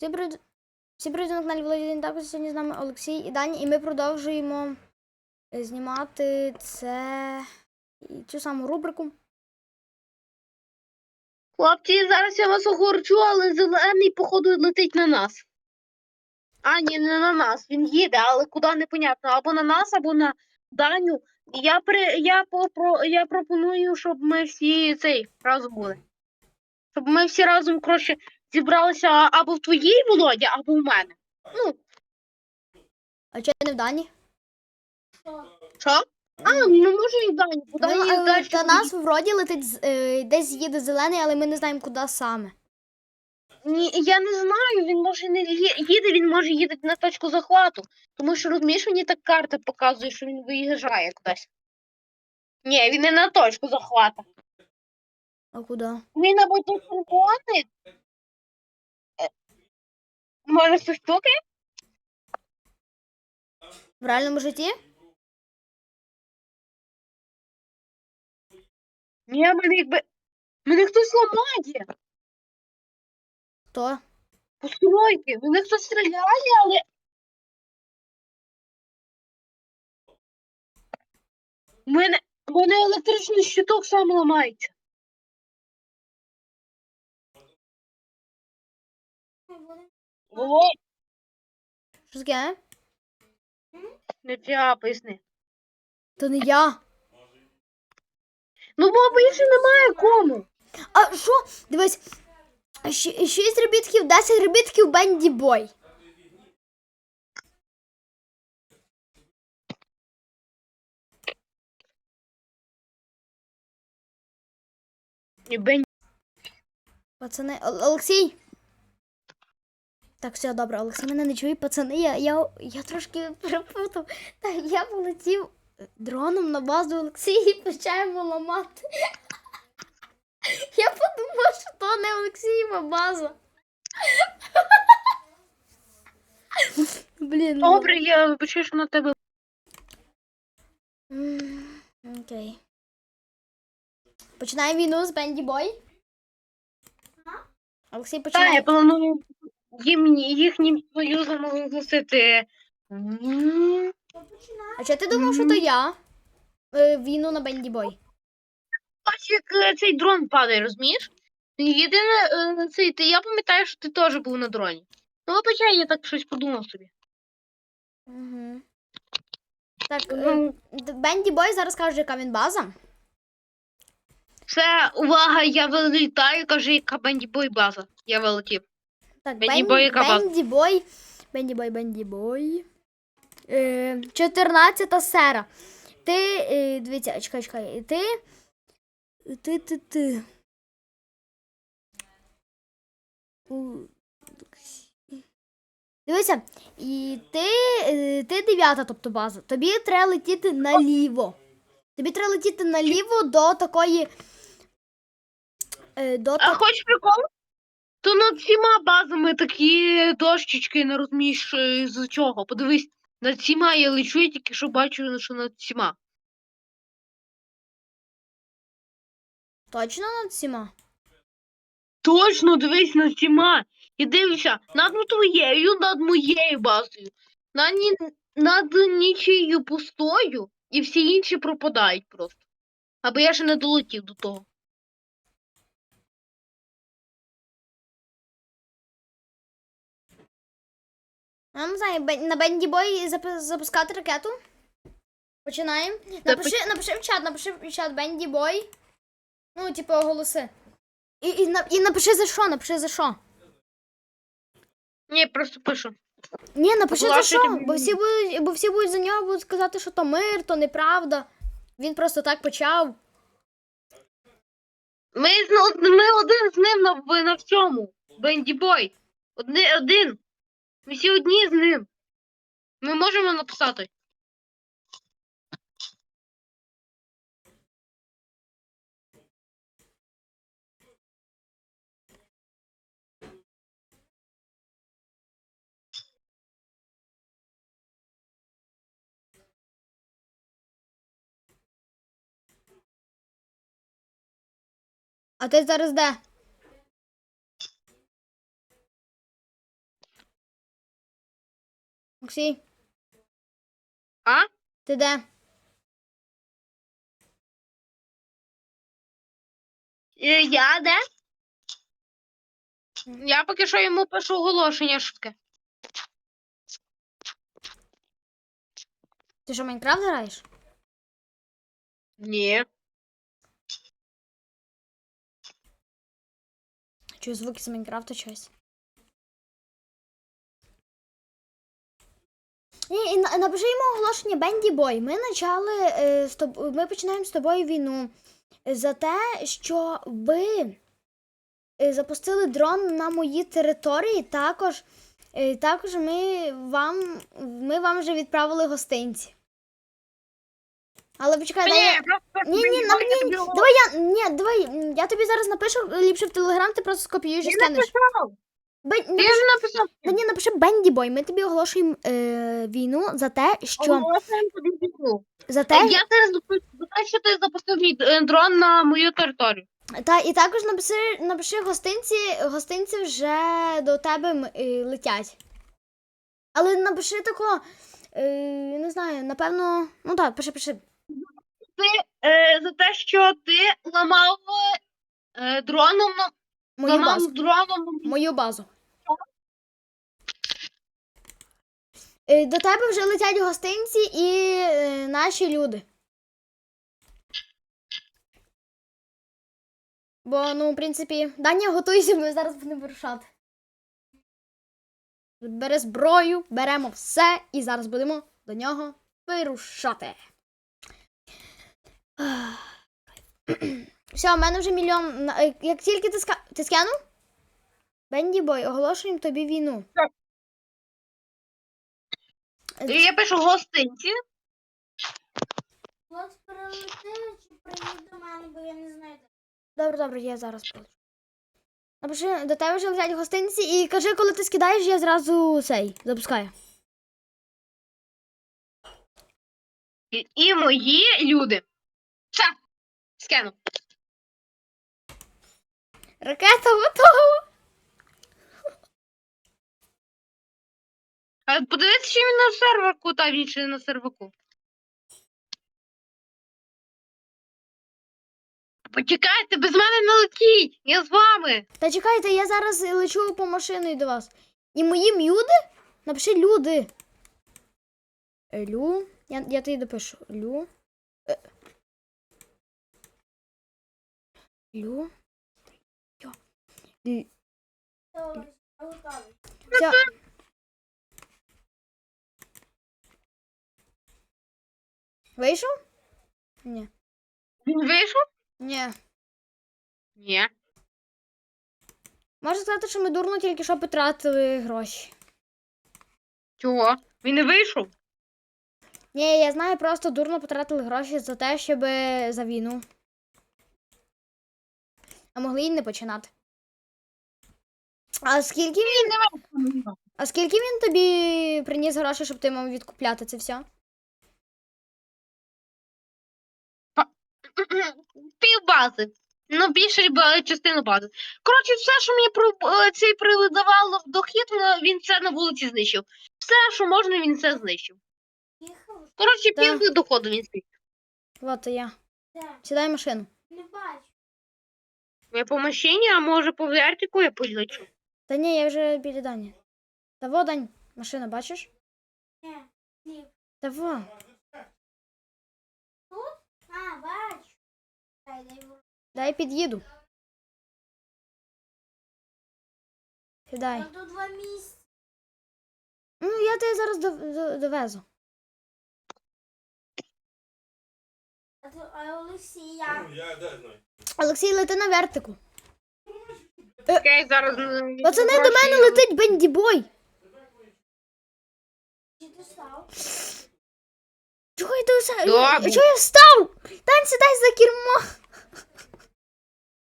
Всім привіт, на каналі Володя Також сьогодні з нами Олексій і Даня, і ми продовжуємо е, знімати це цю саму рубрику. Хлопці, зараз я вас огорчу, але зелений, походу, летить на нас. А, ні, не на нас. Він їде, але куди непонятно. Або на нас, або на Даню. Я, при... я, попро... я пропоную, щоб ми всі цей разом були. Щоб ми всі разом, коротше, зібралися або в твоїй Володя, або в мене. Ну, А чи не в Дані? що? А, ну може і в Дані. Бо Ну, Даня але далі до нас вроді летить з- е, десь їде зелений, але ми не знаємо, куди саме. Ні, я не знаю, він може не їде, він може їде на точку захвату. Тому що розумієш, мені так карта показує, що він виїжджає кудись. Ні, він не на точку захвату. А куди? Він або до червоний. Може, це штуки? В реальному житті? Ні, мене якби. Мене хтось ламає. Хто? Постройки. Мене хтось стріляє, але. У мене, у мене електричний щиток сам ламається. О, Що таке? не треба поясни. То не я. Ну, бо більше немає кому. А що? Дивись. щ- Шість ребітків, 10 ребітків Бенді Бой. І Бен... Пацани, Ол- Олексій. Так, все добре, Олексій мене не чує, пацани, я, я, я трошки перепутав. Та я полетів дроном на базу Олексія і почаємо ламати. Я подумав, що то не Олексієва база. Блін. ну. Добре, я вибачаю, що на тебе. Окей. Починаємо війну з Бенді Бой. Олексій Так, я планую їм, їхнім союзом оголосити. А чи ти думав, що то я? Е, Війну на Бенді Бой. Бачиш, як е, цей дрон падає, розумієш? Єдине, е, цей, ти, я пам'ятаю, що ти теж був на дроні. Ну, вибачай, я так щось подумав собі. Угу. Так, е, Ну, Д- Бенді Бой зараз каже, яка він база. Все, увага, я вилітаю, каже, яка бендібой база. Я вилетів. Так, Бенді Бой, яка база? Бенді Бой. Бенді Бой, Бенді Бой. Е, 14 сера. Ти, е, дивіться, чекай, чекай. Ти. Ти, ти, ти. Дивися, і ти, е, ти дев'ята, тобто база. Тобі треба летіти наліво. Тобі треба летіти наліво до такої. До А так... хочеш прикол? То над всіма базами такі дощечки, не розумієш з чого. Подивись, над всіма я лечу, я тільки що бачу, що над всіма. Точно над всіма? Точно дивись над всіма. І дивишся над твоєю, над моєю базою, над, ні... над нічиєю пустою, і всі інші пропадають просто. Аби я ще не долетів до того. Я не знаю, на Бенді Бой запускати ракету. Починаємо. Напиши, напиши в чат, напиши в чат Бенді Бой. Ну, типу, оголоси. І, і, і напиши за що, напиши за що. Ні, просто пишу. Ні, напиши за Оголошуйте що, бо всі, будуть, бо всі будуть за нього будуть сказати, що то мир, то неправда. Він просто так почав. Ми, з- ми один з ним на, на всьому. Бенді Бой. Один. Ми всі одні з ним. Ми можемо написати. А ти зараз де? Олексій, А? ти де? Е, Я де? Я поки що йому пишу оголошення шутки. Ти що, Майнкрафт граєш? Ні. Чую звуки з Майнкрафту щось. Ні, напиши йому оголошення Бенді Бой. Ми почали е, з тоб... ми починаємо з тобою війну за те, що ви е, запустили дрон на моїй території. Також, е, також ми вам ми вам вже відправили гостинці. Але почекай, дай я... Ні, Ні, ні, мені на можна мені. тобі Давай я. Ні, давай. Я тобі зараз напишу ліпше в телеграм, ти просто скопіюєш і Я скинеш. Бен... Я Напиши... вже написав. Та ні, напиши Бенді Бой. Ми тобі оголошуємо е... війну за те, що. Оголошуємо тобі війну. За те, Я зараз за те, що ти запустив мій е, дрон на мою територію. та і також напиши, напиши гостинці, гостинці вже до тебе м- е, летять. Але напиши тако, е... не знаю, напевно. Ну так, пиши, пиши. Ти е, за те, що ти ламав е, дроном на Мою ламав базу. дроном. Мою базу. Е, До тебе вже летять гостинці і е, наші люди. Бо, ну, в принципі, Даня, готуйся, ми зараз будемо вирушати. Бери зброю, беремо все і зараз будемо до нього вирушати. Все, у мене вже мільйон. е, Як тільки ти ска... Ти скинув? Бенді Бой, оголошуємо тобі війну. І Я пишу гостинці. От прилетили чи приїдь до мене, бо я не знаю. Добре, добре, я зараз прилечу. Напиши, до тебе вже летять гостинці і кажи, коли ти скидаєш, я зразу цей запускаю. І, і мої люди. Все. Скину. Ракета готова. А подивіться, що він на серверку, та він ще не на серверку. Почекайте, без мене не летіть! Я з вами! Та чекайте, я зараз лечу по машиною до вас. І моїм люди? Напиши люди. Е, Лю. Я, я тобі допишу. Лю. Е. Лю. Йо. Лю. Добре, я готовий. Все. Вийшов? Ні. Він вийшов? Ні. Ні. Можу сказати, що ми дурно тільки що потратили гроші. Чого? Він не вийшов? Ні, я знаю, просто дурно потратили гроші за те, щоб за війну. А могли і не починати. А скільки він, а скільки він тобі приніс грошей, щоб ти мав відкупляти це все? Пів бази. Ну, більше частину бази. Коротше, все, що мені про е, цей привид давало в дохід, він все на вулиці знищив. Все, що можна, він все знищив. Коротше, Так. пів доходу він знищив. Вот і я. Де? Сідай в машину. Не бачу. Я по машині, а може по вертику я полечу. Та ні, я вже біля Дані. Та во, Дань, машина, бачиш? Ні. Ні. Та во. А, бачу. Дай, дай. Дай під'їду. Сідай. Тут два місця. Ну, я тебе зараз довезу. А, то, а Олексія. Я де знаю. Олексій, лети на вертику. Окей, зараз. Пацани, до мене летить бендібой. Чого я до. Чого я встав? Тань, сідай за кермо.